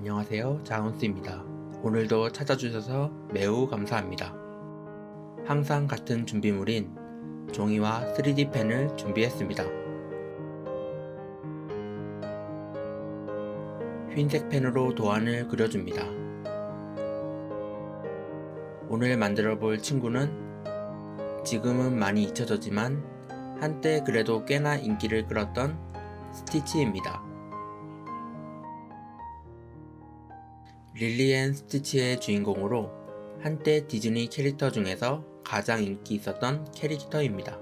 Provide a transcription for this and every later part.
안녕하세요. 자운스입니다. 오늘도 찾아주셔서 매우 감사합니다. 항상 같은 준비물인 종이와 3D 펜을 준비했습니다. 흰색 펜으로 도안을 그려줍니다. 오늘 만들어 볼 친구는 지금은 많이 잊혀졌지만 한때 그래도 꽤나 인기를 끌었던 스티치입니다. 릴리 앤 스티치의 주인공으로 한때 디즈니 캐릭터 중에서 가장 인기 있었던 캐릭터입니다.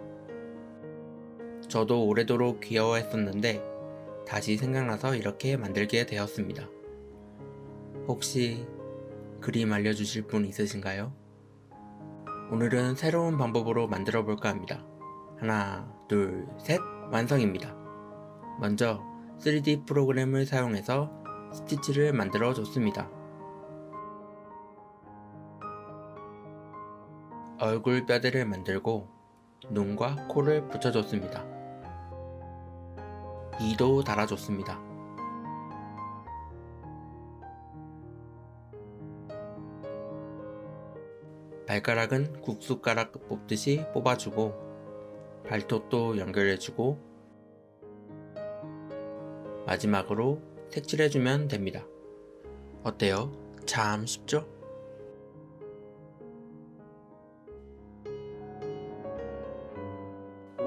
저도 오래도록 귀여워했었는데 다시 생각나서 이렇게 만들게 되었습니다. 혹시 그림 알려주실 분 있으신가요? 오늘은 새로운 방법으로 만들어 볼까 합니다. 하나, 둘, 셋, 완성입니다. 먼저 3D 프로그램을 사용해서 스티치를 만들어 줬습니다. 얼굴 뼈대를 만들고 눈과 코를 붙여줬습니다. 이도 달아줬습니다. 발가락은 국수가락 뽑듯이 뽑아주고 발톱도 연결해주고 마지막으로 색칠해주면 됩니다. 어때요? 참 쉽죠?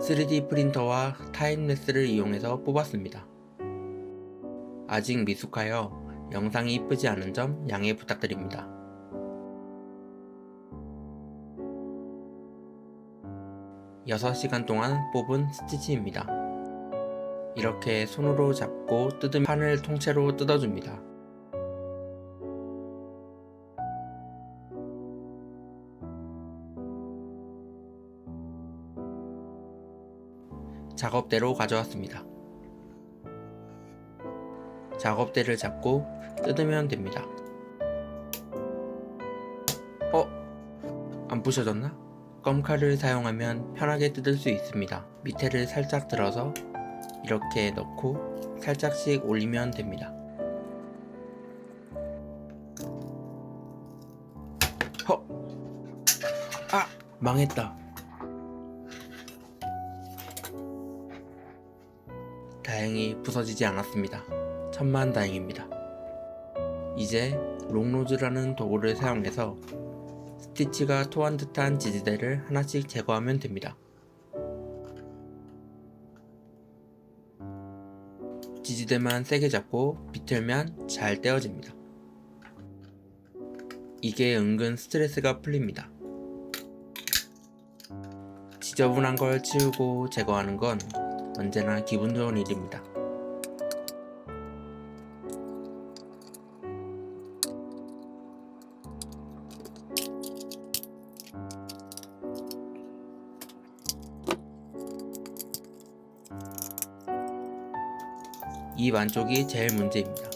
(3D) 프린터와 타임레스를 이용해서 뽑았습니다. 아직 미숙하여 영상이 이쁘지 않은 점 양해 부탁드립니다. 여섯 시간 동안 뽑은 스티치입니다. 이렇게 손으로 잡고 뜯으면 판을 통째로 뜯어줍니다. 작업대로 가져왔습니다. 작업대를 잡고 뜯으면 됩니다. 어? 안 부셔졌나? 껌칼을 사용하면 편하게 뜯을 수 있습니다. 밑에를 살짝 들어서 이렇게 넣고 살짝씩 올리면 됩니다. 허! 아! 망했다. 다행히 부서지지 않았습니다. 천만 다행입니다. 이제 롱로즈라는 도구를 사용해서 스티치가 토한 듯한 지지대를 하나씩 제거하면 됩니다. 지지대만 세게 잡고 비틀면 잘 떼어집니다. 이게 은근 스트레스가 풀립니다. 지저분한 걸 치우고 제거하는 건 언제나 기분 좋은 일입니다. 입 안쪽이 제일 문제입니다.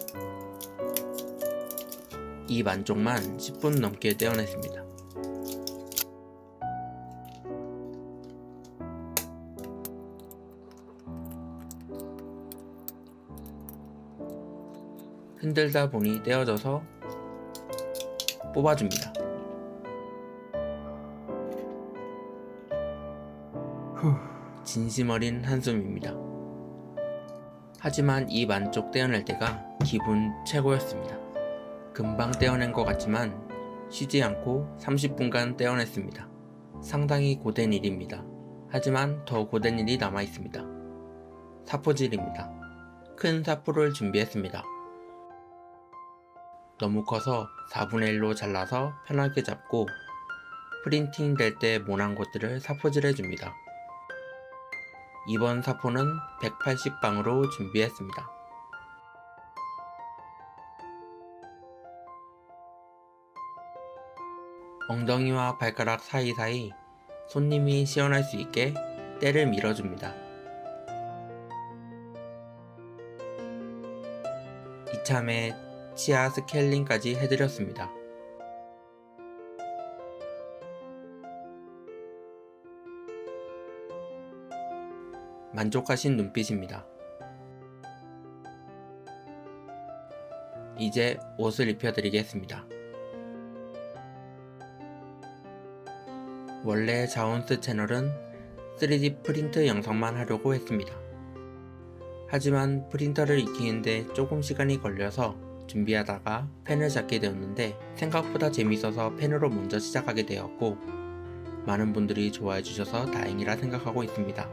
입 안쪽만 10분 넘게 떼어냈습니다. 흔들다 보니 떼어져서 뽑아줍니다. 후, 진심 어린 한숨입니다. 하지만 입 안쪽 떼어낼 때가 기분 최고였습니다. 금방 떼어낸 것 같지만 쉬지 않고 30분간 떼어냈습니다. 상당히 고된 일입니다. 하지만 더 고된 일이 남아 있습니다. 사포질입니다. 큰 사포를 준비했습니다. 너무 커서 4분의 1로 잘라서 편하게 잡고 프린팅 될 때 모난 곳들을 사포질 해 줍니다. 이번 사포는 180방으로 준비했습니다. 엉덩이와 발가락 사이사이 손님이 시원할 수 있게 때를 밀어줍니다. 이참에 치아 스케일링까지 해드렸습니다. 만족하신 눈빛입니다. 이제 옷을 입혀드리겠습니다. 원래 자운스 채널은 3D 프린트 영상만 하려고 했습니다. 하지만 프린터를 익히는데 조금 시간이 걸려서 준비하다가 펜을 잡게 되었는데 생각보다 재밌어서 펜으로 먼저 시작하게 되었고 많은 분들이 좋아해 주셔서 다행이라 생각하고 있습니다.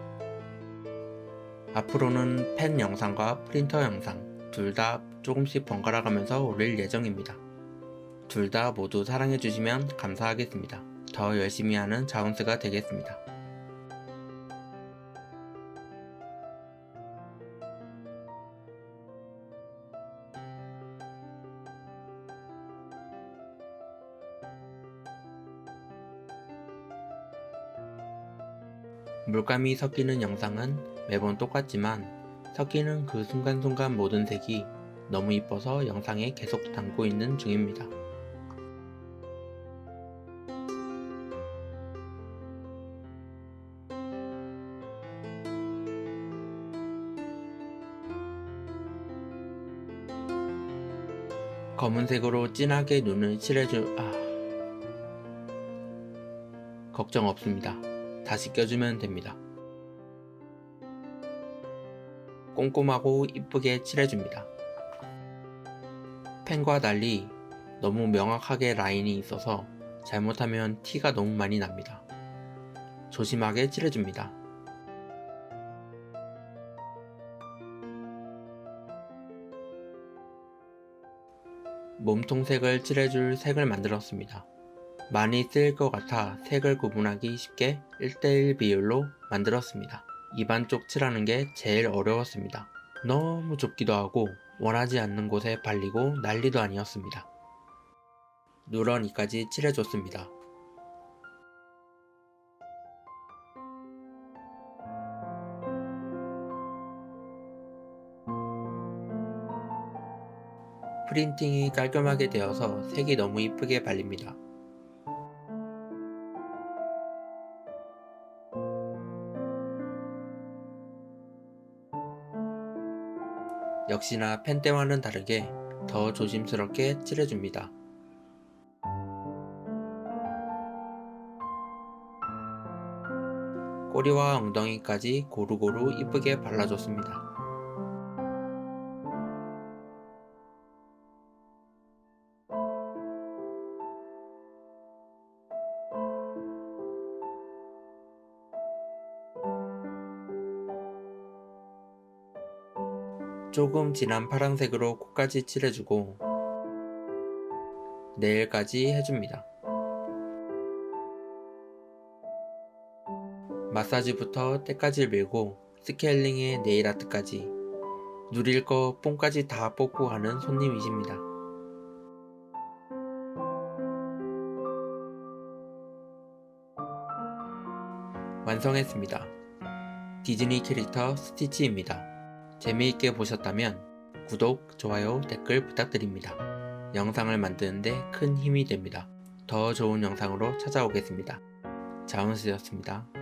앞으로는 펜 영상과 프린터 영상 둘 다 조금씩 번갈아 가면서 올릴 예정입니다. 둘 다 모두 사랑해 주시면 감사하겠습니다. 더 열심히 하는 자운스가 되겠습니다. 물감이 섞이는 영상은 매번 똑같지만 섞이는 그 순간순간 모든 색이 너무 이뻐서 영상에 계속 담고 있는 중입니다. 검은색으로 진하게 눈을 칠해줄 아 걱정 없습니다. 다시 껴주면 됩니다. 꼼꼼하고 이쁘게 칠해줍니다. 펜과 달리 너무 명확하게 라인이 있어서 잘못하면 티가 너무 많이 납니다. 조심하게 칠해줍니다. 몸통색을 칠해줄 색을 만들었습니다. 많이 쓰일 것 같아 색을 구분하기 쉽게 1대1 비율로 만들었습니다. 입안 쪽 칠하는 게 제일 어려웠습니다. 너무 좁기도 하고 원하지 않는 곳에 발리고 난리도 아니었습니다. 누런이까지 칠해줬습니다. 프린팅이 깔끔하게 되어서 색이 너무 이쁘게 발립니다. 역시나 펜 때와는 다르게 더 조심스럽게 칠해줍니다. 꼬리와 엉덩이까지 고루고루 이쁘게 발라줬습니다. 조금 진한 파란색으로 코까지 칠해주고 네일까지 해줍니다. 마사지부터 때까지 밀고 스케일링에 네일 아트까지 누릴 거 뽕까지 다 뽑고 가는 손님이십니다. 완성했습니다. 디즈니 캐릭터 스티치입니다. 재미있게 보셨다면 구독, 좋아요, 댓글 부탁드립니다. 영상을 만드는데 큰 힘이 됩니다. 더 좋은 영상으로 찾아오겠습니다. 자운스였습니다.